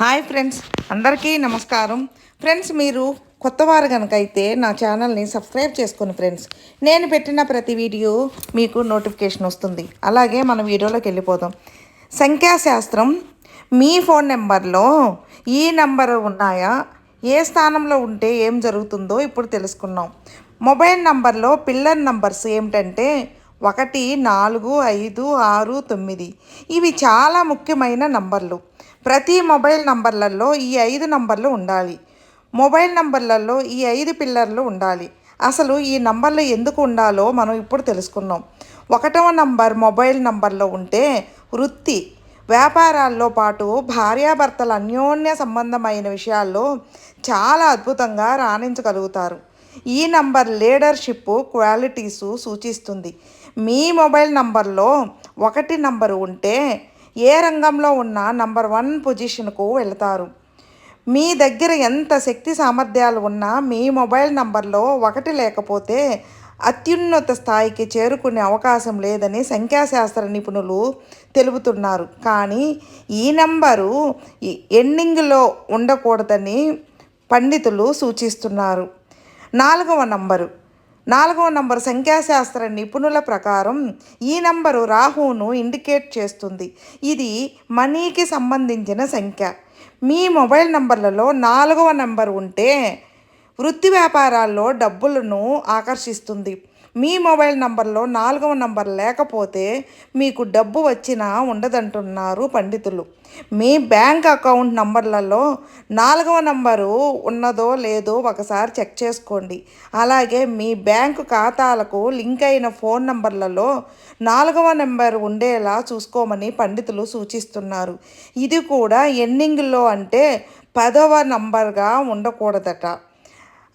Hi friends అందరికీ నమస్కారం. Friends మీరు కొత్తవారు కనుక అయితే నా ఛానల్ని సబ్స్క్రైబ్ చేసుకోండి ఫ్రెండ్స్ నేను పెట్టిన ప్రతి వీడియో మీకు నోటిఫికేషన్ వస్తుంది. అలాగే మన వీడియోలోకి వెళ్ళిపోదాం. సంఖ్యాశాస్త్రం మీ ఫోన్ నెంబర్లో ఈ నెంబర్ ఉన్నాయా? ఏ స్థానంలో ఉంటే ఏం జరుగుతుందో ఇప్పుడు తెలుసుకున్నాం మొబైల్ నంబర్లో పిల్లర్ నంబర్స్ ఏమిటంటే ఒకటి నాలుగు ఐదు ఆరు తొమ్మిది. ఇవి చాలా ముఖ్యమైన నంబర్లు. ప్రతి మొబైల్ నంబర్లలో ఈ ఐదు నంబర్లు ఉండాలి. మొబైల్ నంబర్లలో ఈ ఐదు పిల్లర్లు ఉండాలి. అసలు ఈ నంబర్లు ఎందుకు ఉండాలో మనం ఇప్పుడు తెలుసుకున్నాం ఒకటవ నంబర్ మొబైల్ నంబర్లో ఉంటే వృత్తి వ్యాపారాల్లో పాటు భార్యాభర్తల అన్యోన్య సంబంధమైన విషయాల్లో చాలా అద్భుతంగా రాణించగలుగుతారు. ఈ నంబర్ లీడర్షిప్ క్వాలిటీసు సూచిస్తుంది. మీ మొబైల్ నంబర్లో ఒకటి నంబరు ఉంటే ఏ రంగంలో ఉన్న నంబర్ వన్ పొజిషన్కు వెళతారు. మీ దగ్గర ఎంత శక్తి సామర్థ్యాలు ఉన్నా మీ మొబైల్ నంబర్లో ఒకటి లేకపోతే అత్యున్నత స్థాయికి చేరుకునే అవకాశం లేదని సంఖ్యాశాస్త్ర నిపుణులు తెలుపుతున్నారు. కానీ ఈ నంబరు ఎండింగ్లో ఉండకూడదని పండితులు సూచిస్తున్నారు. నాలుగవ నంబరు. నాలుగో నంబరు సంఖ్యాశాస్త్ర నిపుణుల ప్రకారం ఈ నంబరు రాహువును ఇండికేట్ చేస్తుంది. ఇది మనీకి సంబంధించిన సంఖ్య. మీ మొబైల్ నంబర్లలో నాలుగవ నంబర్ ఉంటే వృత్తి వ్యాపారాల్లో డబ్బులను ఆకర్షిస్తుంది. మీ మొబైల్ నంబర్లో నాలుగవ నంబర్ లేకపోతే మీకు డబ్బు వచ్చినా ఉండదంటున్నారు పండితులు. మీ బ్యాంక్ అకౌంట్ నంబర్లలో నాలుగవ నంబరు ఉన్నదో లేదో ఒకసారి చెక్ చేసుకోండి. అలాగే మీ బ్యాంకు ఖాతాలకు లింక్ అయిన ఫోన్ నంబర్లలో నాలుగవ నెంబర్ ఉండేలా చూసుకోమని పండితులు సూచిస్తున్నారు. ఇది కూడా ఎండింగ్లో అంటే పదవ నంబర్గా ఉండకూడదట.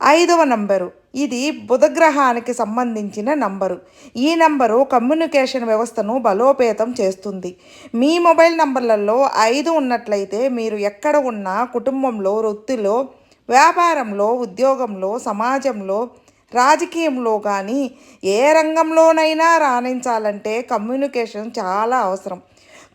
ఐదవ నంబరు. ఇది బుధగ్రహానికి సంబంధించిన నంబరు. ఈ నంబరు కమ్యూనికేషన్ వ్యవస్థను బలోపేతం చేస్తుంది. మీ మొబైల్ నంబర్లలో ఐదు ఉన్నట్లయితే మీరు ఎక్కడ ఉన్నా కుటుంబంలో వృత్తిలో వ్యాపారంలో ఉద్యోగంలో సమాజంలో రాజకీయంలో కానీ ఏ రంగంలోనైనా రాణించాలంటే కమ్యూనికేషన్ చాలా అవసరం.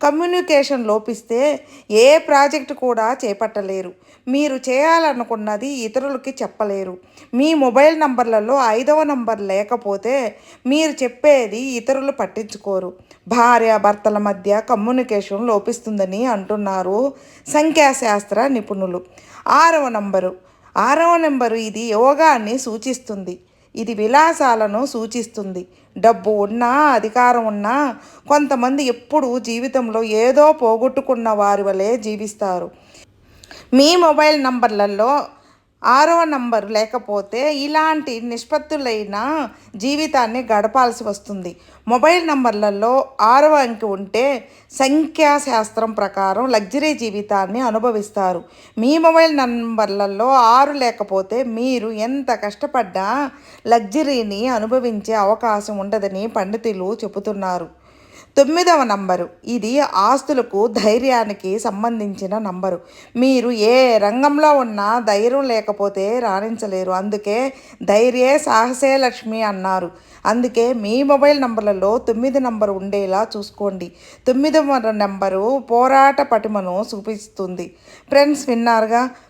కమ్యూనికేషన్ లోపిస్తే ఏ ప్రాజెక్ట్ కూడా చేపట్టలేరు. మీరు చేయాలనుకున్నది ఇతరులకి చెప్పలేరు. మీ మొబైల్ నంబర్లలో ఐదవ నంబర్ లేకపోతే మీరు చెప్పేది ఇతరులు పట్టించుకోరు. భార్య భర్తల మధ్య కమ్యూనికేషన్ లోపిస్తుందని అంటున్నారు సంఖ్యాశాస్త్ర నిపుణులు. ఆరవ నంబరు. ఆరవ నెంబరు ఇది యోగాన్ని సూచిస్తుంది. ఇది విలాసాలను సూచిస్తుంది. డబ్బు ఉన్నా అధికారం ఉన్నా కొంతమంది ఎప్పుడు జీవితంలో ఏదో పోగొట్టుకున్న వారి వలె జీవిస్తారు. మీ మొబైల్ నంబర్లలో ఆరవ నంబర్ లేకపోతే ఇలాంటి నిష్పత్తులైన జీవితాన్ని గడపాల్సి వస్తుంది. మొబైల్ నంబర్లలో ఆరవ అంకి ఉంటే సంఖ్యాశాస్త్రం ప్రకారం లగ్జరీ జీవితాన్ని అనుభవిస్తారు. మీ మొబైల్ నంబర్లలో ఆరు లేకపోతే మీరు ఎంత కష్టపడ్డా లగ్జరీని అనుభవించే అవకాశం ఉండదని పండితులు చెబుతున్నారు. తొమ్మిదవ నంబరు. ఇది ఆస్తులకు ధైర్యానికి సంబంధించిన నంబరు. మీరు ఏ రంగంలో ఉన్నా ధైర్యం లేకపోతే రాణించలేరు. అందుకే ధైర్యే సాహసే లక్ష్మి అన్నారు. అందుకే మీ మొబైల్ నంబర్లలో తొమ్మిది నంబరు ఉండేలా చూసుకోండి. తొమ్మిదవ నెంబరు పోరాట పటిమను చూపిస్తుంది ఫ్రెండ్స్ విన్నారుగా?